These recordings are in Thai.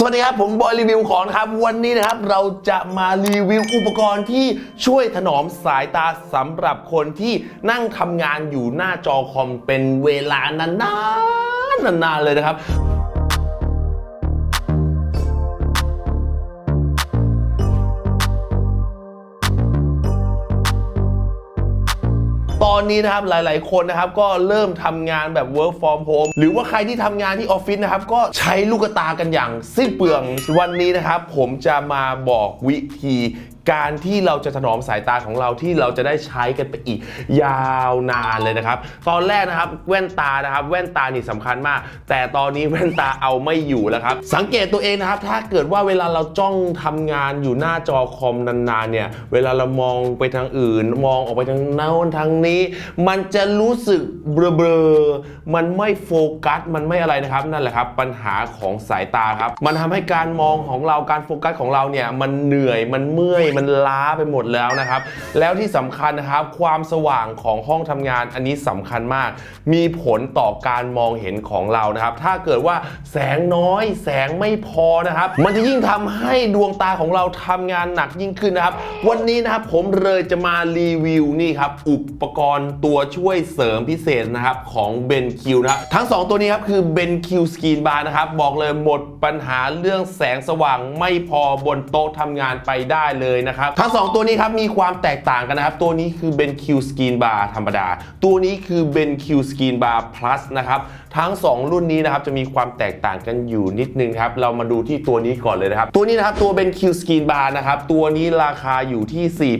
สวัสดีครับ ผมบอยรีวิวของนะครับ วันนี้นะครับเราจะมารีวิวอุปกรณ์ที่ช่วยถนอมสายตาสำหรับคนที่นั่งทำงานอยู่หน้าจอคอมเป็นเวลานานๆนานๆเลยนะครับ ตอนนี้นะครับหลาย ๆ คนนะครับก็เริ่มทำงานแบบ work from home หรือว่าใครที่ทำงานที่ออฟฟิศนะครับก็ใช้ลูกตากันอย่างสิ้นเปลืองวันนี้นะครับผมจะมาบอกวิธี การที่เราจะถนอมสายตาของเราที่เราจะได้ใช้กันไปอีก ยาวนานเลยนะครับ ตอนแรกนะครับแว่นตานะครับ แว่นตานี่สำคัญมาก แต่ตอนนี้แว่นตาเอาไม่อยู่แล้วครับ สังเกตตัวเองนะครับ ถ้าเกิดว่าเวลาเราจ้องทำงานอยู่หน้าจอคอมนานๆเนี่ย เวลาเรามองไปทางอื่น มองออกไปทางโน้นทางนี้ มันจะรู้สึกเบลอๆมันไม่โฟกัส มันไม่อะไรนะครับ นั่นแหละครับ ปัญหาของสายตาครับ มันทำให้การมองของเราการโฟกัสของเราเนี่ยมันเหนื่อยมันเมื่อยมันล้าไปหมดแล้วนะครับ แล้วที่สำคัญนะครับความสว่างของห้องทำงานอันนี้สำคัญมาก มีผลต่อการมองเห็นของเรานะครับ ถ้าเกิดว่าแสงน้อยแสงไม่พอนะครับ มันจะยิ่งทำให้ดวงตาของเราทำงานหนักยิ่งขึ้นนะครับ วันนี้นะครับผมเลยจะมารีวิวนี่ครับอุปกรณ์ตัวช่วยเสริมพิเศษนะครับของ BenQ นะครับทั้ง 2 ตัวนี้ครับคือ BenQ Screen Bar นะครับบอกเลยหมดปัญหาเรื่องแสงสว่างไม่พอบนโต๊ะทำงานไปได้เลยนะครับทั้ง 2 ตัวนี้ครับมีความแตกต่างกันนะครับ ตัวนี้คือ BenQ Screen Bar ธรรมดา ตัวนี้คือ BenQ Screen Bar Plus นะครับทั้ง 2 รุ่นนี้นะครับจะมีความแตกต่างกันอยู่นิดนึงครับเรามาดูที่ตัวนี้ก่อนเลยนะครับ ตัวนี้นะครับตัวเป็น Q Screen Bar นะครับตัวนี้ราคาอยู่ที่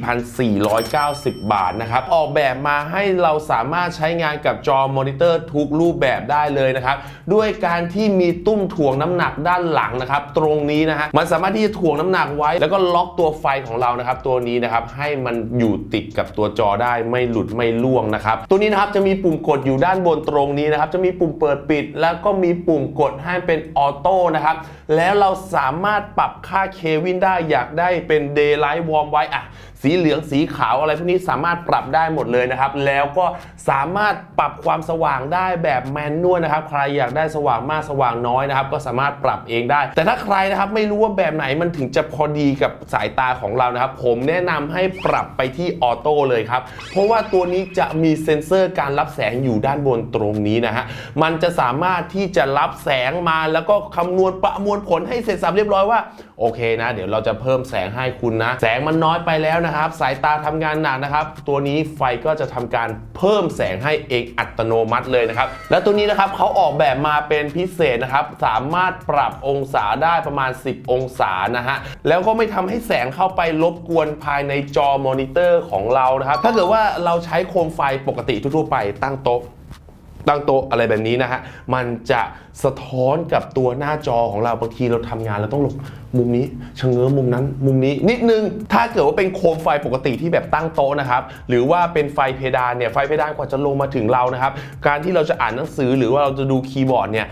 4,490 บาทนะครับออกแบบมาให้เราสามารถใช้งานกับจอมอนิเตอร์ทุกรูปแบบได้เลยนะครับด้วยการที่มีตุ้มถ่วงน้ำหนักด้านหลังนะครับตรงนี้นะฮะมันสามารถที่จะถ่วงน้ำหนักไว้ แล้วก็ล็อกตัวไฟของเรานะครับตัวนี้นะครับให้มันอยู่ติดกับตัวจอได้ไม่หลุดไม่ล่วงนะครับตัวนี้นะครับจะมีปุ่มกดอยู่ด้านบนตรงนี้นะครับจะมีปุ่มเปิดปิด แล้วก็มีปุ่มกดให้เป็นออโต้นะครับแล้วเราสามารถปรับค่าเควินได้อยากได้เป็น Daylight Warm ไว้อะสีเหลืองสีขาวอะไรพวกนี้สามารถปรับได้หมดเลยนะครับ แล้วก็สามารถปรับความสว่างได้แบบแมนนวลนะครับ ใครอยากได้สว่างมากสว่างน้อยนะครับ ก็สามารถปรับเองได้ แต่ถ้าใครนะครับไม่รู้ว่าแบบไหนมันถึงจะพอดีกับสายตาของเรานะครับ ผมแนะนำให้ปรับไปที่ออโต้เลยครับ เพราะว่าตัวนี้จะมีเซ็นเซอร์การรับแสงอยู่ด้านบนตรงนี้นะฮะ มันจะสามารถที่จะรับแสงมาแล้วก็คำนวณประมวลผลให้เสร็จสับเรียบร้อยว่าโอเคนะ เดี๋ยวเราจะเพิ่มแสงให้คุณนะ แสงมันน้อยไปแล้วนะครับ สายตาทำงานหนักนะครับ ตัวนี้ไฟก็จะทำการเพิ่มแสงให้เองอัตโนมัติเลยนะครับ และตัวนี้นะครับเขาออกแบบมาเป็นพิเศษนะครับ สามารถปรับองศาได้ประมาณ 10 องศานะฮะ แล้วก็ไม่ทำให้แสงเข้าไปรบกวนภายในจอมอนิเตอร์ของเรานะครับ ถ้าเกิดว่าเราใช้โคมไฟปกติทั่วไปตั้งโต๊ะตั้งโต๊ะอะไรแบบนี้นะฮะ มันจะสะท้อนกับตัวหน้าจอของเราบางทีเราทำงานเราต้องหลบมุมนี้ชะเง้อมุมนั้น มุมนี้นิดนึง ถ้าเกิดว่าเป็นโคมไฟปกติที่แบบตั้งโต๊ะนะครับ หรือว่าเป็นไฟเพดานเนี่ย ไฟเพดานกว่าจะลงมาถึงเรานะครับ การที่เราจะอ่านหนังสือหรือว่าเราจะดูคีย์บอร์ดเนี่ย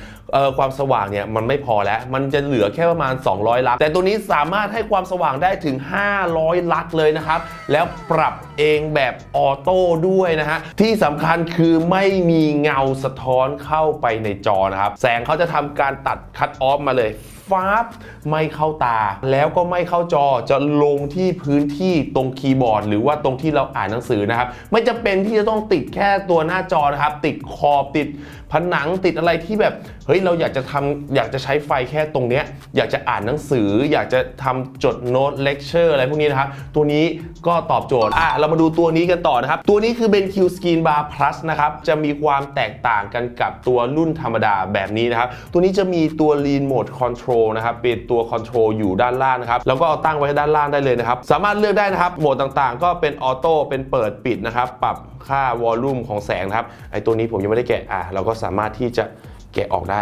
ความสว่างเนี่ยมันไม่พอแล้ว มันจะเหลือแค่ประมาณ 200 ลักแต่ตัวนี้สามารถให้ความสว่างได้ถึง 500 ลักเลยนะครับ แล้วปรับเองแบบออโต้ด้วยนะฮะ ที่สำคัญคือไม่มีเงาสะท้อนเข้าไปในจอนะครับ แสงเขาจะทำการตัดคัตออฟมาเลย ฟ้าบไม่เข้าตา แล้วก็ไม่เข้าจอจะลงที่พื้นที่ตรงคีย์บอร์ด หรือว่าตรงที่เราอ่านหนังสือนะครับไม่จำเป็นที่จะต้องติดแค่ตัวหน้าจอนะครับ ติดขอบติดผนังติดอะไรที่แบบเฮ้ยเราอยากจะทำอยากจะใช้ไฟแค่ตรงเนี้ยอยากจะอ่านหนังสือ อยากจะทำจดโน้ตเลคเชอร์อะไรพวกนี้นะครับ ตัวนี้ก็ตอบโจทย์อะเรามาดูตัวนี้กันต่อนะครับ ตัวนี้คือ BenQ Screen Bar Plus นะครับ จะมีความแตกต่างกันกับตัวรุ่นธรรมดาแบบนี้นะครับ ตัวนี้จะมีตัว Lean Mode Control นะครับเป็นตัว Control อยู่ด้านล่างนะครับแล้วก็เอาตั้งไว้ด้านล่างได้เลยนะครับสามารถเลือกได้นะครับโหมดต่างๆ ก็เป็นออโต้เป็นเปิดปิดนะครับปรับค่าวอลลุ่มของแสงนะครับไอตัวนี้ผมยังไม่ได้แกะอะเราก็สามารถที่จะแกะออกได้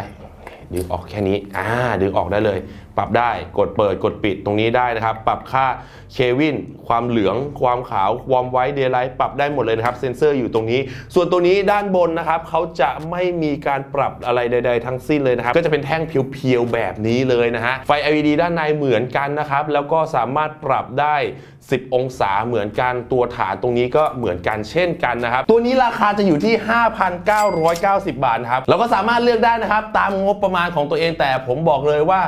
ดึงออกแค่นี้อ่าดึงออกได้เลย ปรับได้กดเปิดกดปิดตรงนี้ได้นะครับ ปรับค่าเควิน ความเหลือง ความขาว ควอร์มไวท์เดย์ไลท์ปรับได้หมดเลยนะครับ เซนเซอร์อยู่ตรงนี้ ส่วนตัวนี้ด้านบนนะครับเขาจะไม่มีการปรับอะไรใด ๆ ทั้งสิ้นเลยนะครับ ก็จะเป็นแท่งเพียวๆแบบนี้เลยนะฮะไฟ LED ด้านในเหมือนกันนะครับแล้วก็สามารถปรับได้ 10 องศาเหมือนกันตัวฐานตรงนี้ก็เหมือนกันเช่นกันนะครับ ตัวนี้ราคาจะอยู่ที่ 5,990 บาทนะครับเราก็สามารถเลือกได้นะครับ ตามงบประมาณของตัวเองแต่ผมบอกเลยว่า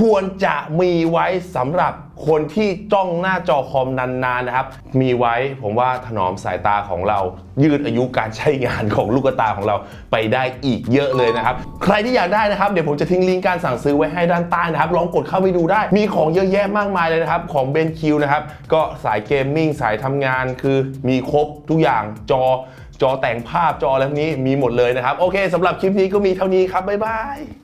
ควรจะมีไว้สำหรับ คนที่จ้องหน้าจอคอมนานๆนะครับ มีไว้ผมว่าถนอมสายตาของเรา ยืดอายุการใช้งานของลูกตาของเราไปได้อีกเยอะเลยนะครับ ใครที่อยากได้นะครับ เดี๋ยวผมจะทิ้งลิงก์การสั่งซื้อไว้ให้ด้านใต้นะครับ ลองกดเข้าไปดูได้ มีของเยอะแยะมากมายเลยนะครับ ของ BenQ นะครับ ก็สายเกมมิ่งสายทำงานคือมีครบทุกอย่างจอจอแต่งภาพจออะไรพวกนี้มีหมดเลยนะครับ โอเคสำหรับคลิปนี้ก็มีเท่านี้ครับบ๊ายบาย